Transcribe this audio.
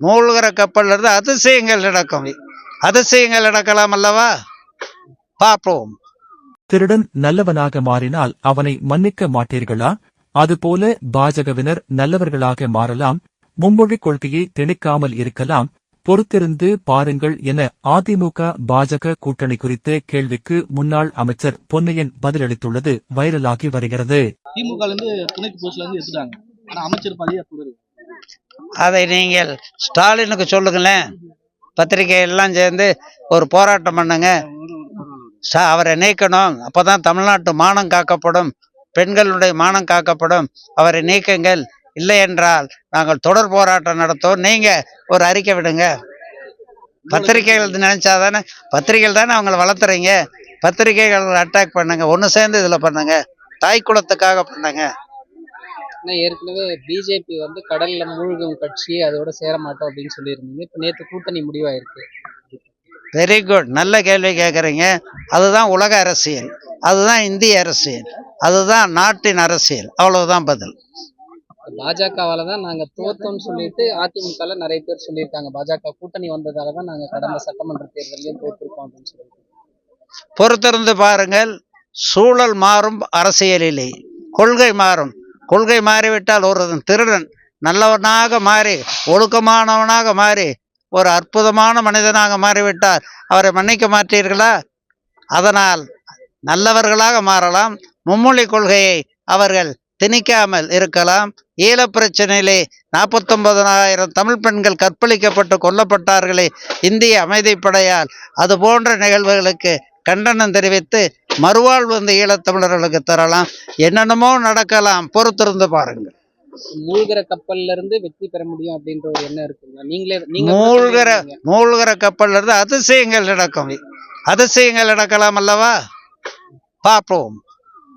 மூழ்கிற கப்பல்ல இருந்து அதிசயங்கள் நடக்கும். அதிசயங்கள் நடக்கலாம் அல்லவா? பார்ப்போம். திருடன் நல்லவனாக மாறினால் அவனை மன்னிக்க மாட்டீர்களா? அதுபோல பாஜகவினர் நல்லவர்களாக மாறலாம் மும்மொழிக் கொள்கையை திணிக்காமல் இருக்கலாம் பொறுத்திருந்து பாருங்கள் என அதிமுக பாஜக கூட்டணி குறித்த கேள்விக்கு முன்னாள் அமைச்சர் பொன்னையன் பதிலளித்துள்ளது வைரலாகி வருகிறது. திமுக துணைக்கு போஸ்ட்ல இருந்து எடுத்துட்டாங்க. ஆனா அமைச்சர் பதவி அப்படி இருக்கு அதை நீங்கள் ஸ்டாலினுக்கு சொல்லுங்களேன். பத்திரிகை எல்லாம் சேர்ந்து ஒரு போராட்டம் பண்ணுங்க. அவரை நீக்கணும். அப்போதான் தமிழ்நாட்டு மானம் காக்கப்படும். பெண்களுடைய மானம் காக்கப்படும். அவரை நீக்குங்கள். இல்லை என்றால் நாங்கள் தொடர் போராட்டம் நடத்துவோம். நீங்க ஒரு அறிக்கை விடுங்க. பத்திரிகைகள் நினைச்சாதானே பத்திரிகைகள் தானே அவங்கள வளர்த்துறீங்க. பத்திரிகைகள் அட்டாக் பண்ணுங்க. ஒன்று சேர்ந்து இதில் பண்ணுங்க. தாய் குலத்துக்காக பண்ணுங்க. ஆனா ஏற்கனவே பிஜேபி வந்து கடல்ல மூழ்கும் கட்சி அதோட சேர மாட்டோம் அப்படின்னு சொல்லியிருந்தீங்க. இப்ப நேத்து கூட்டணி முடிவாயிருக்கு. வெரி குட் நல்ல கேள்வி கேட்குறீங்க அதுதான் உலக அரசியல். அதுதான் இந்திய அரசியல். அதுதான் நாட்டின் அரசியல். அவ்வளவுதான் பதில். பாஜகவால தான் நாங்க தோத்தோம்னு சொல்லிட்டு அதிமுகல நிறைய பேர் சொல்லியிருக்காங்க. பாஜக கூட்டணி வந்ததால தான் நாங்க கடந்த சட்டமன்ற தேர்தலையும் தோத்திருக்கோம் அப்படின்னு சொல்லிட்டு. பொறுத்திருந்து பாருங்கள். சூழல் மாறும் அரசியலிலே. கொள்கை மாறும். கொள்கை மாறிவிட்டால் ஒரு திருடன் நல்லவனாக மாறி ஒழுக்கமானவனாக மாறி ஒரு அற்புதமான மனிதனாக மாறிவிட்டார் அவரை மன்னிக்க மாட்டீர்களா? அதனால் நல்லவர்களாக மாறலாம். மும்மொழி கொள்கையை அவர்கள் திணிக்காமல் இருக்கலாம். ஈழப் பிரச்சனையிலே நாற்பத்தொன்பதனாயிரம் தமிழ் பெண்கள் கற்பழிக்கப்பட்டு கொல்லப்பட்டார்களே இந்திய அமைதிப்படையால். அது போன்ற நிகழ்வுகளுக்கு கண்டனம் தெரிவித்து மறுவாழ்வு இந்த ஈழத்தமிழர்களுக்கு தரலாம். என்னென்னமோ நடக்கலாம். பொறுத்திருந்து பாருங்கள். மூழ்கிற கப்பல்ல இருந்து வெற்றி பெற முடியும் அப்படின்ற ஒரு எண்ணம் இருக்குங்க. நீங்களே மூழ்கிற. மூழ்கிற கப்பல்ல இருந்து அதிசயங்கள் நடக்கும். அதிசயங்கள் நடக்கலாம் அல்லவா? பார்ப்போம்.